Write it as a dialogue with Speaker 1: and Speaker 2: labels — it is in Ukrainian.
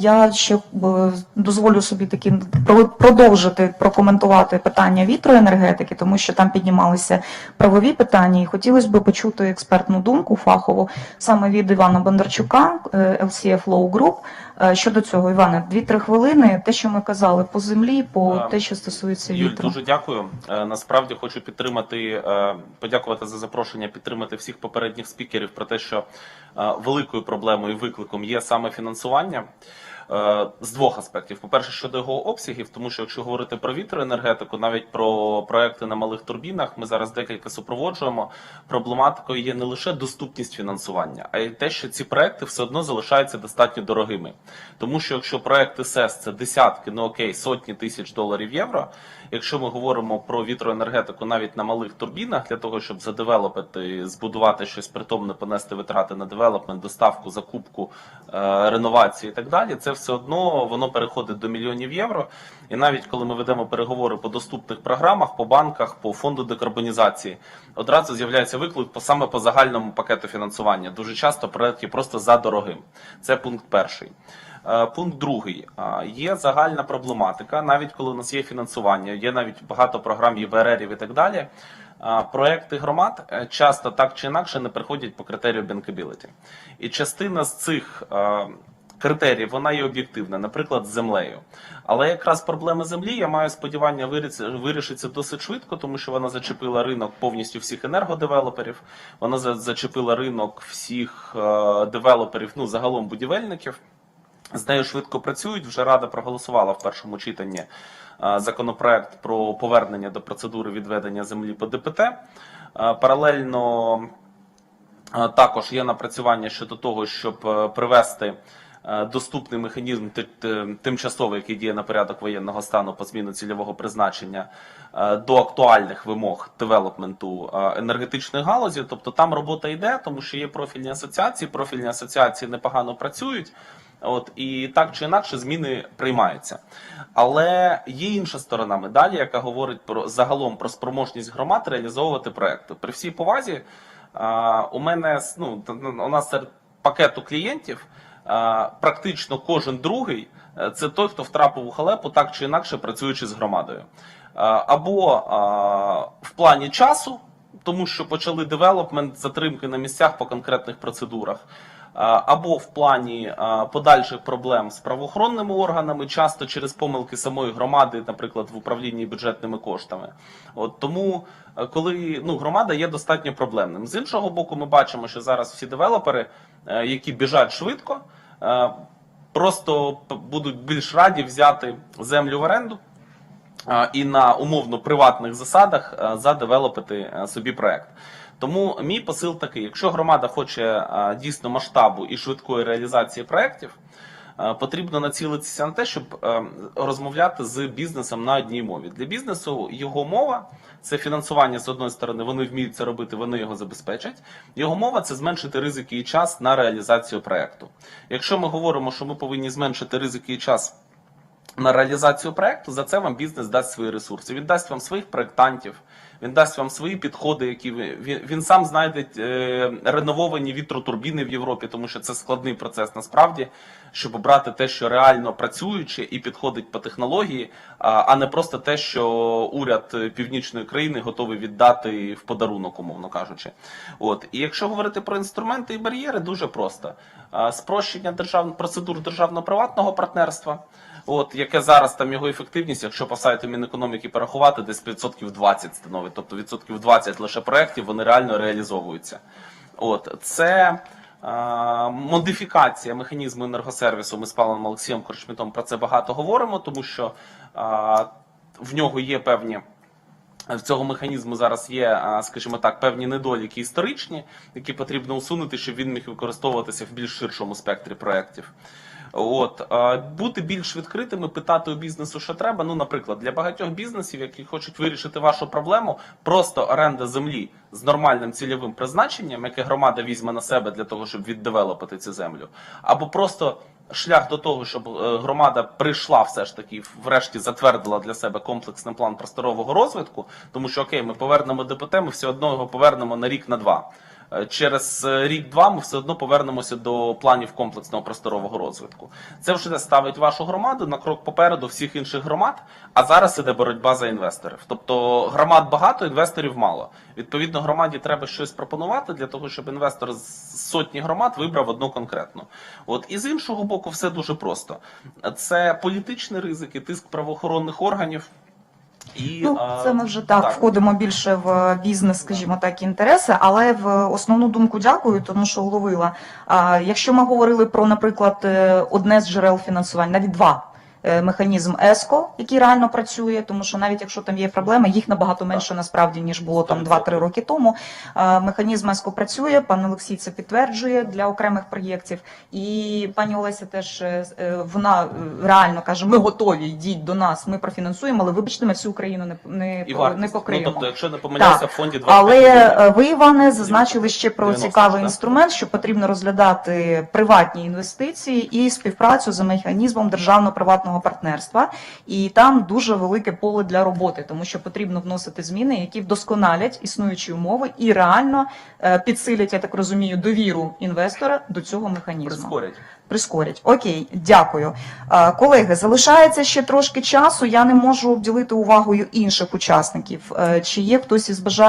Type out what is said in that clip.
Speaker 1: Я ще е, дозволю собі таки про- продовжити прокоментувати питання вітроенергетики, тому що там піднімалися правові питання, і хотілося б почути експертну думку фахову саме від Івана Бондарчука, е, LCF Law Group. Е, Щодо цього, Іване, 2-3 хвилини. Те, що ми казали по землі, по те, що стосується
Speaker 2: Юль,
Speaker 1: вітру.
Speaker 2: дуже дякую. Насправді хочу підтримати, подякувати за запрошення, підтримати всіх попередніх спікерів про те, що великою проблемою і викликом є саме фінансування. Е, З двох аспектів: по-перше, щодо його обсягів, тому що якщо говорити про вітроенергетику, навіть про проекти на малих турбінах, ми зараз декілька супроводжуємо. Проблематикою є не лише доступність фінансування, а й те, що ці проекти все одно залишаються достатньо дорогими. Тому що якщо проекти СЕС це десятки, ну окей, сотні тисяч доларів євро. Якщо ми говоримо про вітроенергетику навіть на малих турбінах, для того, щоб задевелопити, збудувати щось притомне, понести витрати на девелопмент, доставку, закупку, е, реновацію і так далі, це все одно воно переходить до мільйонів євро. І навіть коли ми ведемо переговори по доступних програмах, по банках, по фонду декарбонізації, одразу з'являється виклик по саме по загальному пакету фінансування. Дуже часто проекти просто за дорогим. Це пункт перший. Е, Пункт другий. Є загальна проблематика, навіть коли у нас є фінансування, є навіть багато програм ЄБРРів і так далі. Проекти громад е, часто так чи інакше не приходять по критерію bankability. І частина з цих критеріїв вона є об'єктивна, наприклад, з землею. Але якраз проблема землі, я маю сподівання, вирішиться досить швидко, тому що вона зачепила ринок повністю всіх енергодевелоперів, вона за- зачепила ринок всіх е, девелоперів, ну загалом будівельників. З нею швидко працюють. Вже рада проголосувала в першому читанні е, законопроект про повернення до процедури відведення землі по ДПТ. Е, Паралельно також є напрацювання щодо того, щоб привести доступний механізм ти- ти- тимчасовий, який діє на порядок воєнного стану по зміну цільового призначення е, до актуальних вимог девелопменту е, енергетичної галузі. Тобто там робота йде, тому що є профільні асоціації. Профільні асоціації непогано працюють. От і так чи інакше зміни приймаються. Але є інша сторона медалі, яка говорить про загалом про спроможність громад реалізовувати проекти. При всій повазі а, у мене ну, у нас серед пакету клієнтів практично кожен другий е, це той, хто втрапив у халепу, так чи інакше працюючи з громадою. Або в плані часу, тому що почали девелопмент, затримки на місцях по конкретних процедурах. Або в плані подальших проблем з правоохоронними органами, часто через помилки самої громади, наприклад, в управлінні бюджетними коштами. От тому, е, коли ну громада є достатньо проблемним. З іншого боку, ми бачимо, що зараз всі девелопери, е, які біжать швидко, е, просто будуть більш раді взяти землю в оренду і на умовно приватних засадах задевелопити собі проект. Тому мій посил такий: якщо громада хоче дійсно масштабу і швидкої реалізації проєктів, а, потрібно націлитися на те, щоб е, розмовляти з бізнесом на одній мові. Для бізнесу його мова це фінансування з одної сторони, вони вміють це робити, вони його забезпечать. Його мова це зменшити ризики і час на реалізацію проекту. Якщо ми говоримо, що ми повинні зменшити ризики і час на реалізацію проекту, за це вам бізнес дасть свої ресурси. Він дасть вам своїх проєктантів, він дасть вам свої підходи, які ви він, він сам знайде е, ренововані вітротурбіни в Європі, тому що це складний процес насправді, щоб обрати те, що реально працююче і підходить по технології, а, а не просто те, що уряд е, північної країни готовий віддати в подарунок, умовно кажучи. От і якщо говорити про інструменти і бар'єри, дуже просто спрощення держав... процедур державно-приватного партнерства. От яке зараз там його ефективність, якщо по сайту Мінекономіки порахувати, десь відсотків 20 становить, тобто відсотків 20 лише проєктів, вони реально реалізовуються. От це а, модифікація механізму енергосервісу. Ми з Павлом Олексієм Корчмітом про це багато говоримо, тому що а, в нього є певні. В цього механізму зараз є, скажімо так, певні недоліки історичні, які потрібно усунути, щоб він міг використовуватися в більш ширшому спектрі проєктів. От бути більш відкритими, питати у бізнесу, що треба. Ну, наприклад, для багатьох бізнесів, які хочуть вирішити вашу проблему, просто оренда землі з нормальним цільовим призначенням, яке громада візьме на себе для того, щоб віддевелопити цю землю, або просто шлях до того, щоб е, громада прийшла все ж таки, врешті затвердила для себе комплексний план просторового розвитку, тому що окей, ми повернемо ДПТ, ми все одно його повернемо на рік на два. Е, через е, рік-два ми все одно повернемося до планів комплексного просторового розвитку. Це вже ставить вашу громаду на крок попереду всіх інших громад. А зараз іде боротьба за інвесторів. Тобто громад багато, інвесторів мало. Відповідно, громаді треба щось пропонувати для того, щоб інвестор з сотні громад вибрав одну конкретну. От і з іншого боку, все дуже просто. Це політичні ризики, тиск правоохоронних органів. І,
Speaker 1: Ну, це ми вже так, входимо більше в бізнес, скажімо так, інтереси, але в основну думку дякую, тому що уловила. Якщо ми говорили про, наприклад, е, одне з джерел фінансування, навіть два. Е, Механізм ЕСКО, який реально працює, тому що навіть якщо там є проблеми, їх набагато менше насправді ніж було там 2-3 роки тому. Е, Механізм ЕСКО працює. Пан Олексій це підтверджує для окремих проєктів. І пані Олеся теж е, вона реально каже: ми готові, йдіть до нас, ми профінансуємо, але вибачте, ми всю Україну не, не,
Speaker 2: і
Speaker 1: не покриємо.
Speaker 2: Ну, тобто, якщо не помиляюся, в фонді 25
Speaker 1: Але ви, Іване, зазначили ще про
Speaker 2: 90,
Speaker 1: цікавий
Speaker 2: так.
Speaker 1: інструмент, що потрібно розглядати приватні інвестиції і співпрацю за механізмом державно-приватного партнерства. І там дуже велике поле для роботи, тому що потрібно вносити зміни, які вдосконалять існуючі умови і реально е, підсилять, я так розумію, довіру інвестора до цього механізму.
Speaker 2: прискорять.
Speaker 1: Прискорять. Окей, дякую. Е, Колеги, залишається ще трошки часу. Я не можу обділити увагою інших учасників. Е, Чи є хтось із бажаючих?